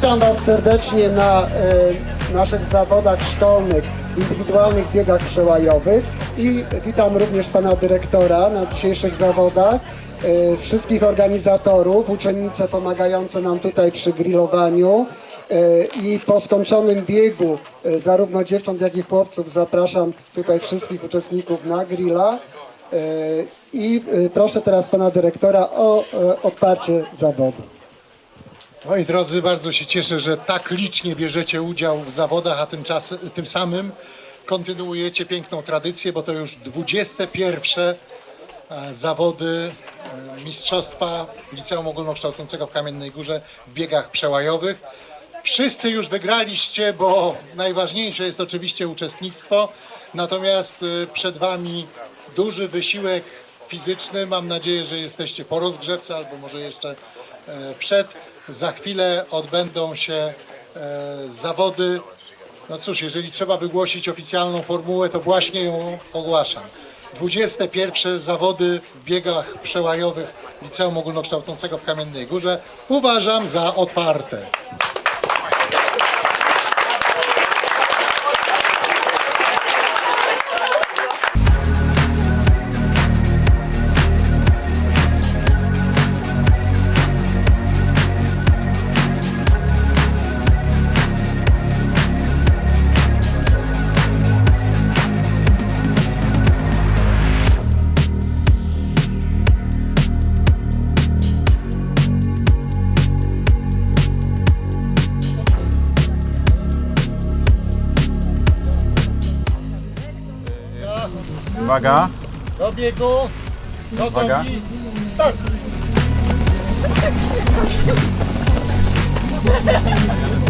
Witam Was serdecznie na e, naszych zawodach szkolnych, indywidualnych biegach przełajowych i witam również Pana Dyrektora na dzisiejszych zawodach, e, wszystkich organizatorów, uczennice pomagające nam tutaj przy grillowaniu e, i po skończonym biegu zarówno dziewcząt, jak i chłopców zapraszam tutaj wszystkich uczestników na grilla. I proszę teraz Pana Dyrektora o e, otwarcie zawodu. Moi drodzy, bardzo się cieszę, że tak licznie bierzecie udział w zawodach, a tymczasem, tym samym kontynuujecie piękną tradycję, bo to już 21 e, zawody e, Mistrzostwa Liceum Ogólnokształcącego w Kamiennej Górze w biegach przełajowych. Wszyscy już wygraliście, bo najważniejsze jest oczywiście uczestnictwo, natomiast e, przed Wami duży wysiłek fizyczny. Mam nadzieję, że jesteście po rozgrzewce albo może jeszcze przed. Za chwilę odbędą się e, zawody. No cóż, jeżeli trzeba wygłosić oficjalną formułę, to właśnie ją ogłaszam. 21 zawody w biegach przełajowych Liceum Ogólnokształcącego w Kamiennej Górze uważam za otwarte. Uwaga, Do biegu, Uwaga. gotowi, start!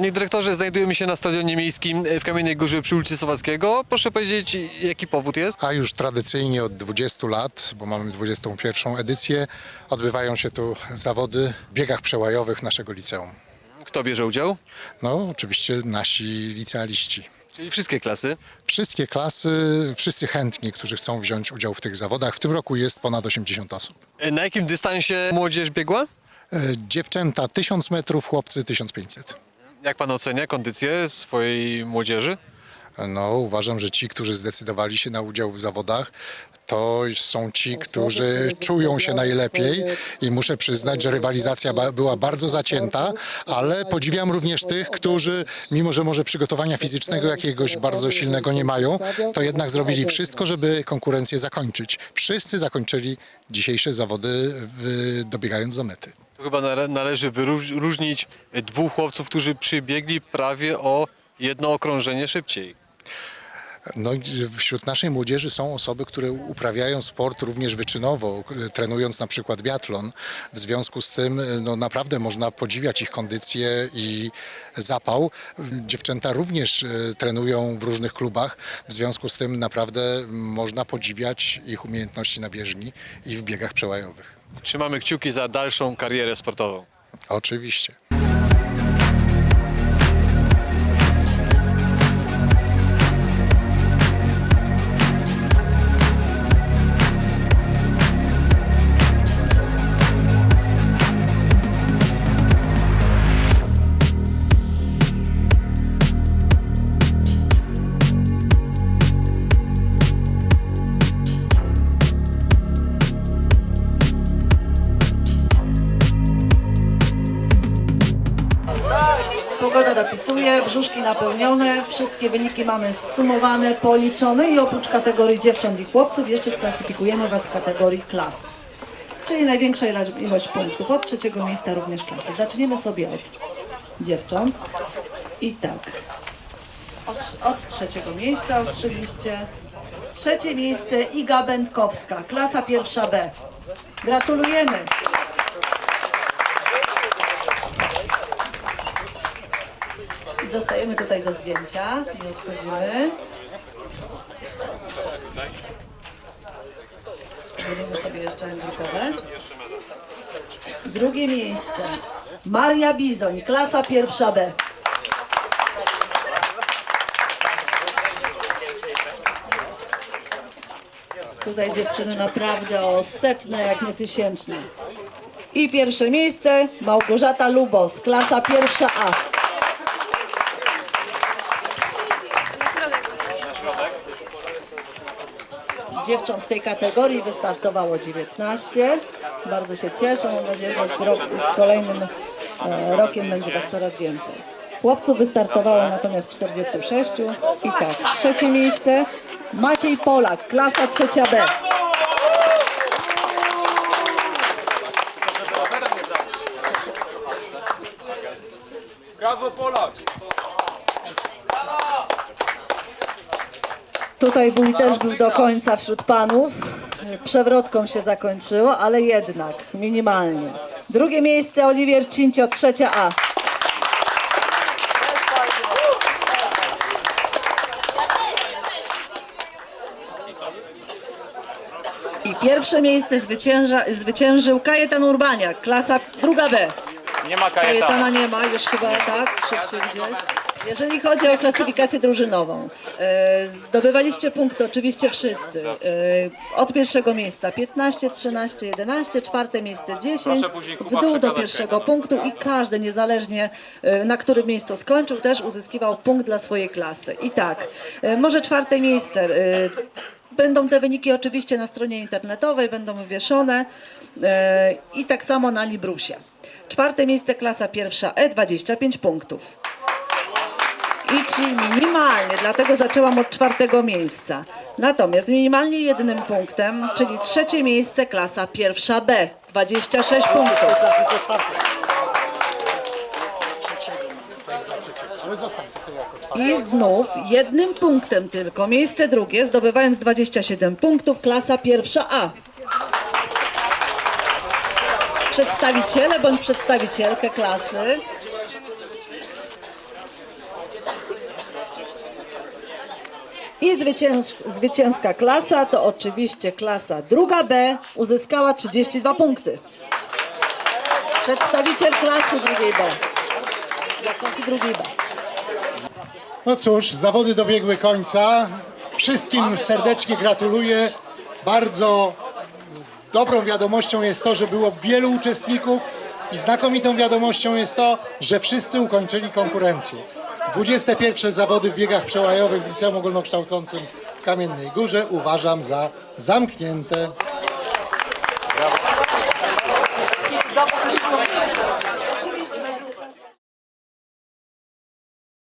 dyrektorze, znajdujemy się na stadionie miejskim w Kamiennej Górze przy ulicy Słowackiego. Proszę powiedzieć, jaki powód jest? A już tradycyjnie od 20 lat, bo mamy 21 edycję, odbywają się tu zawody w biegach przełajowych naszego liceum. Kto bierze udział? No, oczywiście nasi licealiści. Czyli wszystkie klasy. Wszystkie klasy, wszyscy chętni, którzy chcą wziąć udział w tych zawodach. W tym roku jest ponad 80 osób. Na jakim dystansie młodzież biegła? E, Dziewczęta 1000 metrów, chłopcy 1500. Jak pan ocenia kondycję swojej młodzieży? No, uważam, że ci, którzy zdecydowali się na udział w zawodach, to są ci, którzy czują się najlepiej i muszę przyznać, że rywalizacja była bardzo zacięta, ale podziwiam również tych, którzy, mimo że może przygotowania fizycznego jakiegoś bardzo silnego nie mają, to jednak zrobili wszystko, żeby konkurencję zakończyć. Wszyscy zakończyli dzisiejsze zawody dobiegając do mety. Tu chyba nale- należy wyróżnić dwóch chłopców, którzy przybiegli prawie o jedno okrążenie szybciej. No, wśród naszej młodzieży są osoby, które uprawiają sport również wyczynowo, trenując na przykład biatlon. W związku z tym no, naprawdę można podziwiać ich kondycję i zapał. Dziewczęta również e, trenują w różnych klubach, w związku z tym naprawdę można podziwiać ich umiejętności na bieżni i w biegach przełajowych. Trzymamy kciuki za dalszą karierę sportową. Oczywiście. Dopisuje, brzuszki napełnione, wszystkie wyniki mamy zsumowane, policzone i oprócz kategorii dziewcząt i chłopców jeszcze sklasyfikujemy Was w kategorii klas. Czyli największa ilość punktów, od trzeciego miejsca również klasy. Zaczniemy sobie od dziewcząt. I tak, od, od trzeciego miejsca oczywiście. Trzecie miejsce Iga Będkowska, klasa pierwsza B. Gratulujemy! Zostajemy tutaj do zdjęcia. Nie odchodzimy. Zrobimy sobie jeszcze grupowe. Drugie miejsce. Maria Bizoń, klasa pierwsza B. Tutaj dziewczyny naprawdę o setne, jak nie tysięczne. I pierwsze miejsce Małgorzata Lubos, klasa pierwsza A. Dziewcząt w tej kategorii wystartowało 19. Bardzo się cieszę. Mam nadzieję, że z, rok, z kolejnym e, rokiem będzie Was coraz więcej. Chłopców wystartowało natomiast 46. I tak, trzecie miejsce Maciej Polak, klasa trzecia B. Brawo Polak! Tutaj bój też był do końca wśród panów. Przewrotką się zakończyło, ale jednak minimalnie. Drugie miejsce Oliwier Cincio, trzecia A. I pierwsze miejsce zwycięża, zwyciężył Kajetan Urbaniak, klasa druga B. Nie ma Kajetana kajetana. nie ma, już chyba tak, szybciej gdzieś. Jeżeli chodzi o klasyfikację drużynową, e, zdobywaliście punkty oczywiście wszyscy. E, od pierwszego miejsca 15, 13, 11, czwarte miejsce 10, Proszę później, w dół do przekazać pierwszego punktu i każdy, niezależnie e, na którym miejscu skończył, też uzyskiwał punkt dla swojej klasy. I tak, e, może czwarte miejsce. e, Będą te wyniki oczywiście na stronie internetowej, będą wywieszone e, i tak samo na Librusie. Czwarte miejsce klasa pierwsza E, 25 punktów. I ci minimalnie, dlatego zaczęłam od czwartego miejsca. Natomiast minimalnie jednym punktem, czyli trzecie miejsce klasa pierwsza B, 26 punktów. I znów jednym punktem tylko, miejsce drugie, zdobywając 27 punktów, klasa pierwsza A. Przedstawiciele bądź przedstawicielkę klasy I zwycięż, zwycięska klasa to oczywiście klasa druga B uzyskała 32 punkty. Przedstawiciel klasy drugiej B. Dla klasy drugiej B. No cóż, zawody dobiegły końca. Wszystkim serdecznie gratuluję. Bardzo dobrą wiadomością jest to, że było wielu uczestników i znakomitą wiadomością jest to, że wszyscy ukończyli konkurencję. 21 zawody w biegach przełajowych w Liceum Ogólnokształcącym w Kamiennej Górze uważam za zamknięte.